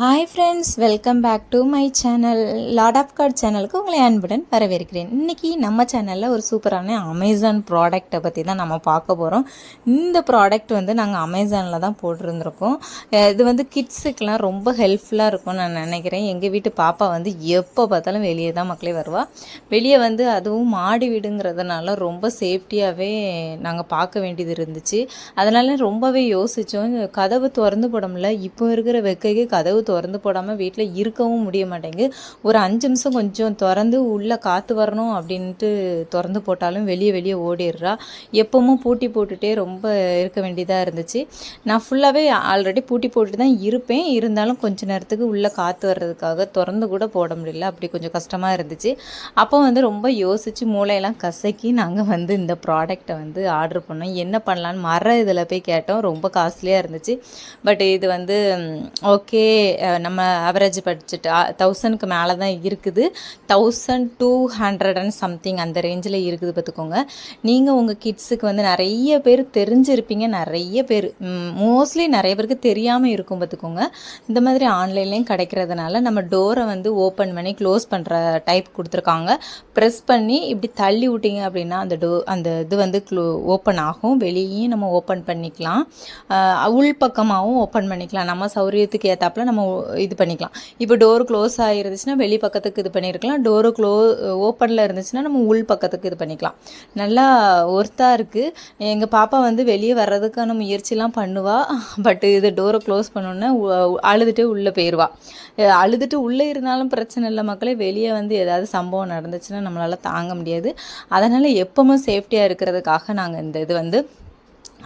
Hi friends welcome back to my channel lot of card சேனலுக்கு உங்களை அன்புடன் வரவேற்கிறேன். இன்றைக்கி நம்ம சேனலில் ஒரு சூப்பரான அமேசான் ப்ராடக்ட்டை பற்றி தான் நம்ம பார்க்க போகிறோம் இந்த ப்ராடக்ட் வந்து நாங்கள் அமேசானில் தான் போட்டிருந்துருக்கோம். இது வந்து கிட்ஸுக்கெலாம் ரொம்ப ஹெல்ப்ஃபுல்லாக இருக்கும்னு நான் நினைக்கிறேன். எங்கள் வீட்டு பாப்பா வந்து எப்போ பார்த்தாலும் வெளியே தான் மக்களே வருவாள் வெளியே வந்து அதுவும் மாடி வீடுங்கிறதுனால ரொம்ப சேஃப்டியாகவே நாங்கள் பார்க்க வேண்டியது இருந்துச்சு. அதனால் ரொம்பவே யோசித்தோம் கதவு திறந்து போட முடியல இப்போ இருக்கிற வெக்கைக்கு கதவு திறந்து போடாமல் வீட்டில் இருக்கவும் முடிய மாட்டேங்குது. ஒரு அஞ்சு நிமிஷம் கொஞ்சம் திறந்து உள்ளே காற்று வரணும் அப்படின்ட்டு திறந்து போட்டாலும் வெளியே வெளியே ஓடிடுறா. எப்பவும் பூட்டி போட்டுகிட்டே ரொம்ப இருக்க வேண்டியதாக இருந்துச்சு. நான் ஃபுல்லாகவே ஆல்ரெடி பூட்டி போட்டு தான் இருப்பேன். இருந்தாலும் கொஞ்ச நேரத்துக்கு உள்ளே காற்று வர்றதுக்காக திறந்து கூட போட முடியல. அப்படி கொஞ்சம் கஷ்டமாக இருந்துச்சு. அப்போ வந்து ரொம்ப யோசித்து மூளையெல்லாம் கசக்கி நாங்கள் வந்து இந்த ப்ராடக்டை வந்து ஆர்டர் பண்ணோம். என்ன பண்ணலான்னு மர இதில் போய் கேட்டோம். ரொம்ப காஸ்ட்லியாக இருந்துச்சு. பட் இது வந்து ஓகே நம்ம அவரேஜ் பட்ஜெட் தௌசண்ட்க்கு மேலே தான் இருக்குது. Thousand two hundred and something அந்த ரேஞ்சில் இருக்குது பார்த்துக்கோங்க. நீங்கள் உங்கள் கிட்ஸுக்கு வந்து நிறைய பேர் தெரிஞ்சிருப்பீங்க நிறைய பேர் மோஸ்ட்லி நிறைய பேருக்கு தெரியாமல் இருக்கும் பார்த்துக்கோங்க. இந்த மாதிரி ஆன்லைன்லேயும் கிடைக்கிறதுனால நம்ம டோரை வந்து ஓப்பன் பண்ணி க்ளோஸ் பண்ணுற டைப் கொடுத்துருக்காங்க. ப்ரெஸ் பண்ணி இப்படி தள்ளி விட்டீங்க அப்படின்னா அந்த டோ அந்த இது வந்து க்ளோ ஓப்பன் ஆகும். வெளியையும் நம்ம ஓப்பன் பண்ணிக்கலாம். உள் பக்கமாகவும் ஓப்பன் பண்ணிக்கலாம். நம்ம சௌரியத்துக்கு ஏற்றாப்புல நம்ம இது பண்ணிக்கலாம். இப்போ டோர் க்ளோஸ் ஆகிருந்துச்சுன்னா வெளி பக்கத்துக்கு இது பண்ணியிருக்கலாம் டோரு க்ளோ ஓப்பனில் இருந்துச்சுன்னா நம்ம உள் பக்கத்துக்கு இது பண்ணிக்கலாம். நல்லா ஒர்த்தாக இருக்குது எங்கள் பாப்பா வந்து வெளியே வர்றதுக்கான முயற்சிலாம் பண்ணுவா. பட் இது டோரை க்ளோஸ் பண்ணோன்னே அழுதுட்டு உள்ளே போயிடுவா அழுதுட்டு உள்ளே இருந்தாலும் பிரச்சனை இல்லை மக்களே. வெளியே வந்து ஏதாவது சம்பவம் நடந்துச்சுன்னா நம்மளால் தாங்க முடியாது. அதனால் எப்பவுமே சேஃப்டியாக இருக்கிறதுக்காக நாங்கள் இந்த இது வந்து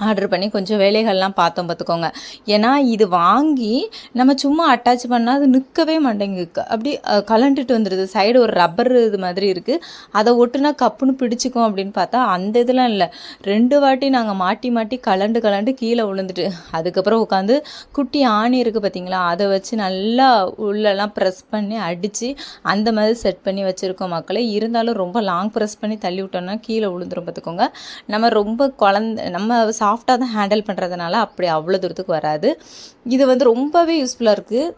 ஆர்டர் பண்ணி கொஞ்சம் வேலைகள்லாம் பார்த்தோம் பார்த்துக்கோங்க. ஏன்னா இது வாங்கி நம்ம சும்மா அட்டாச் பண்ணால் அது நிற்கவே மாட்டேங்குது. அப்படி கலண்டுட்டு வந்துடுது சைடு ஒரு ரப்பர் இது மாதிரி இருக்குது அதை ஒட்டுனா கப்புன்னு பிடிச்சிக்கும் அப்படின்னு பார்த்தா அந்த இதெல்லாம் இல்லை. ரெண்டு வாட்டி நாங்கள் மாட்டி மாட்டி கலண்டு கலண்டு கீழே விழுந்துட்டு அதுக்கப்புறம் உட்காந்து குட்டி ஆணி இருக்குது பார்த்தீங்களா? அதை வச்சு நல்லா உள்ளெல்லாம் ப்ரெஸ் பண்ணி அடித்து அந்த மாதிரி செட் பண்ணி வச்சுருக்கோம் மக்களை. இருந்தாலும் ரொம்ப லாங் ப்ரெஸ் பண்ணி தள்ளி விட்டோம்னா கீழே விழுந்துரும் பார்த்துக்கோங்க. நம்ம ரொம்ப குழந்த நம்ம சாஃப்டாக தான் ஹேண்டில் பண்ணுறதுனால அப்படி அவ்வளோ தூரத்துக்கு வராது. இது வந்து ரொம்பவே யூஸ்ஃபுல்லாக இருக்குது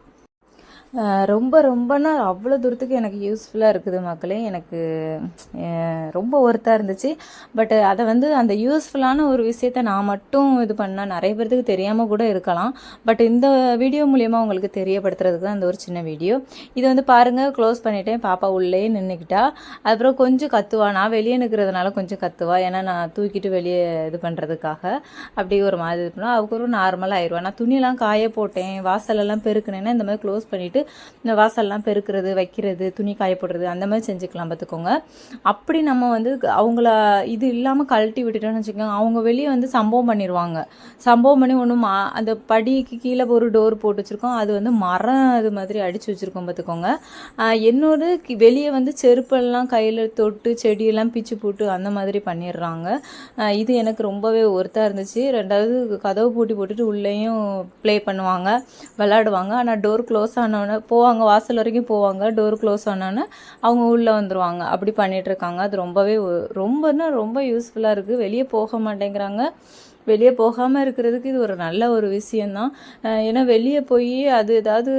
ரொம்ப ரொம்பனா அவ்வளோ தூரத்துக்கு எனக்கு யூஸ்ஃபுல்லாக இருக்குது மக்களே. எனக்கு ரொம்ப ஒர்த்தாக இருந்துச்சு. பட் அதை வந்து அந்த யூஸ்ஃபுல்லான ஒரு விஷயத்த நான் மட்டும் இது பண்ணால் நிறைய பேர்த்துக்கு தெரியாமல் கூட இருக்கலாம். பட் இந்த வீடியோ மூலயமா உங்களுக்கு தெரியப்படுத்துறதுக்கு தான் இந்த ஒரு சின்ன வீடியோ இது வந்து பாருங்கள் க்ளோஸ் பண்ணிட்டேன். பாப்பா உள்ளே நின்றுக்கிட்டா அதுக்கப்புறம் கொஞ்சம் கத்துவா. நான் வெளியே நிற்கிறதுனால கொஞ்சம் கத்துவா. ஏன்னா நான் தூக்கிட்டு வெளியே இது பண்ணுறதுக்காக அப்படி ஒரு மாதிரி இது பண்ணுவோம் அதுக்கப்புறம் நார்மலாக ஆயிடுவா. நான் துணியெல்லாம் காய போட்டேன். வாசலெல்லாம் பெருக்கினேன்னா இந்த மாதிரி க்ளோஸ் பண்ணிவிட்டு இந்த வாசல்லாம் பெருக்கிறது வைக்கிறது துணி காய போடுறது அந்த மாதிரி செஞ்சுக்கலாம் பார்த்துக்கோங்க அப்படி நம்ம வந்து அவங்கள இது இல்லாமல் கழட்டி விட்டுட்டோம்னு வச்சுக்கோங்க அவங்க வெளியே வந்து சம்பவம் பண்ணிடுவாங்க சம்பவம் பண்ணி ஒன்றும் மா அந்த படிக்கு கீழே ஒரு டோர் போட்டு வச்சுருக்கோம் அது வந்து மரம் அது மாதிரி அடித்து வச்சுருக்கோம் பார்த்துக்கோங்க இன்னொரு வெளியே வந்து செருப்பெல்லாம் கையில் தொட்டு செடியெல்லாம் பிச்சு போட்டு அந்த மாதிரி பண்ணிடுறாங்க. இது எனக்கு ரொம்பவே ஒர்த்தாக இருந்துச்சு. ரெண்டாவது கதவு பூட்டி போட்டுட்டு உள்ளேயும் ப்ளே பண்ணுவாங்க விளாடுவாங்க ஆனால் டோர் க்ளோஸ் ஆனோடனே போவாங்க வாசல் வரைக்கும் போவாங்க டோர் க்ளோஸ் ஆனோடனே அவங்க உள்ளே வந்துடுவாங்க அப்படி பண்ணிகிட்ருக்காங்க இருக்காங்க அது ரொம்பவே ரொம்பன்னா ரொம்ப யூஸ்ஃபுல்லாக இருக்குது வெளியே போக மாட்டேங்கிறாங்க. வெளியே போகாமல் இருக்கிறதுக்கு இது ஒரு நல்ல ஒரு விஷயந்தான் ஏன்னா வெளியே போய் அது ஏதாவது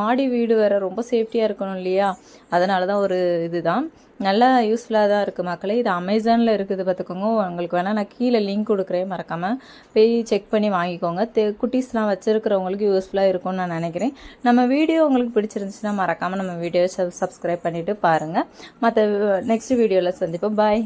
மாடி வீடு வேறு ரொம்ப சேஃப்டியாக இருக்கணும் இல்லையா? அதனால தான் ஒரு இதுதான். நல்லா யூஸ்ஃபுல்லாக தான் இருக்குது மக்களே. இது அமேசானில் இருக்குது பார்த்துக்கோங்க உங்களுக்கு வேணால் நான் கீழே லிங்க் கொடுக்குறேன். மறக்காமல் போய் செக் பண்ணி வாங்கிக்கோங்க. தெ குட்டீஸ்லாம் வச்சுருக்கிறவங்களுக்கு யூஸ்ஃபுல்லாக இருக்கும்னு நான் நினைக்கிறேன். நம்ம வீடியோ உங்களுக்கு பிடிச்சிருந்துச்சுன்னா மறக்காமல் நம்ம வீடியோ சப்ஸ்கிரைப் பண்ணிவிட்டு பாருங்கள் மற்ற நெக்ஸ்ட் வீடியோவில் சந்திப்போம். பாய்